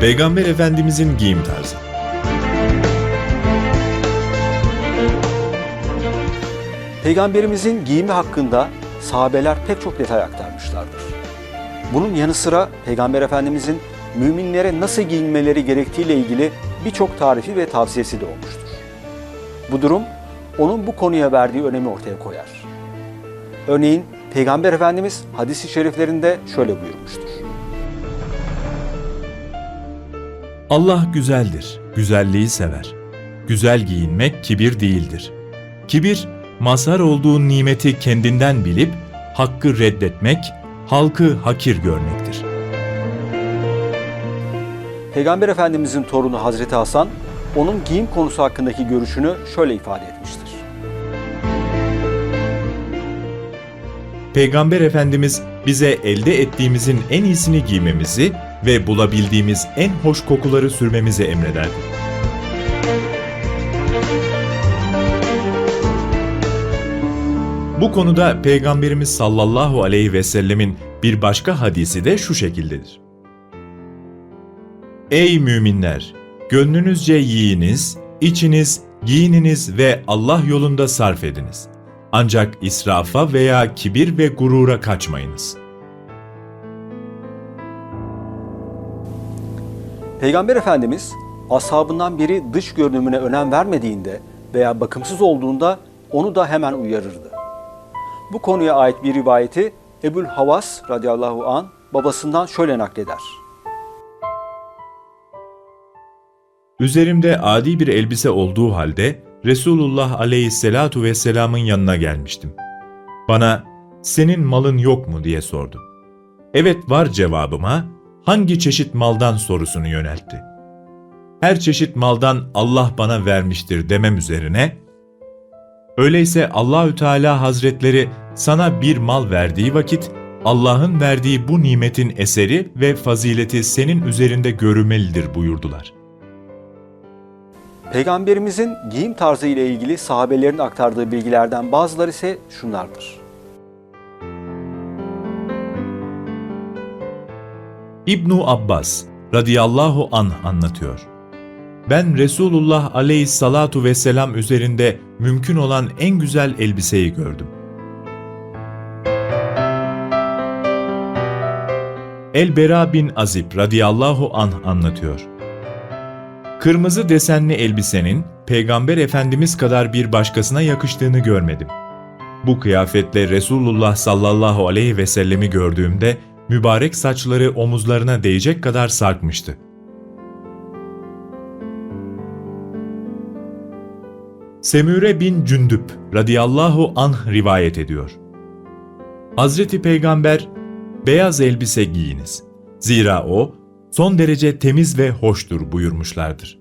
Peygamber Efendimizin giyim tarzı. Peygamberimizin giyimi hakkında sahabeler pek çok detay aktarmışlardır. Bunun yanı sıra Peygamber Efendimizin müminlere nasıl giyinmeleri gerektiğiyle ilgili birçok tarifi ve tavsiyesi de olmuştur. Bu durum onun bu konuya verdiği önemi ortaya koyar. Örneğin Peygamber Efendimiz hadisi şeriflerinde şöyle buyurmuştur. Allah güzeldir, güzelliği sever. Güzel giyinmek kibir değildir. Kibir, mazhar olduğu nimeti kendinden bilip hakkı reddetmek, halkı hakir görmektir. Peygamber Efendimizin torunu Hazreti Hasan, onun giyim konusu hakkındaki görüşünü şöyle ifade etmiştir. Peygamber Efendimiz bize elde ettiğimizin en iyisini giymemizi ve bulabildiğimiz en hoş kokuları sürmemizi emrederdi. Bu konuda Peygamberimiz sallallahu aleyhi ve sellemin bir başka hadisi de şu şekildedir. Ey müminler! Gönlünüzce yiyiniz, içiniz, giyininiz ve Allah yolunda sarf ediniz. Ancak israfa veya kibir ve gurura kaçmayınız. Peygamber Efendimiz ashabından biri dış görünümüne önem vermediğinde veya bakımsız olduğunda onu da hemen uyarırdı. Bu konuya ait bir rivayeti Ebul Havas radıyallahu an babasından şöyle nakleder. Üzerimde adi bir elbise olduğu halde Resulullah aleyhisselatu vesselamın yanına gelmiştim. Bana senin malın yok mu diye sordu. Evet var cevabıma hangi çeşit maldan sorusunu yöneltti. Her çeşit maldan Allah bana vermiştir demem üzerine Öyleyse Allahü Teala Hazretleri sana bir mal verdiği vakit Allah'ın verdiği bu nimetin eseri ve fazileti senin üzerinde görülmelidir buyurdular. Peygamberimizin giyim tarzı ile ilgili sahabelerin aktardığı bilgilerden bazıları ise şunlardır. İbnu Abbas radıyallahu anh anlatıyor. Ben Resulullah aleyhissalatu vesselam üzerinde mümkün olan en güzel elbiseyi gördüm. El-Bera bin Azib radıyallahu anh anlatıyor. Kırmızı desenli elbisenin Peygamber Efendimiz kadar bir başkasına yakıştığını görmedim. Bu kıyafetle Resulullah sallallahu aleyhi ve sellemi gördüğümde mübarek saçları omuzlarına değecek kadar sarkmıştı. Semüre bin Cündüp radıyallahu anh rivayet ediyor. Hazreti Peygamber, beyaz elbise giyiniz. Zira o, son derece temiz ve hoştur buyurmuşlardır.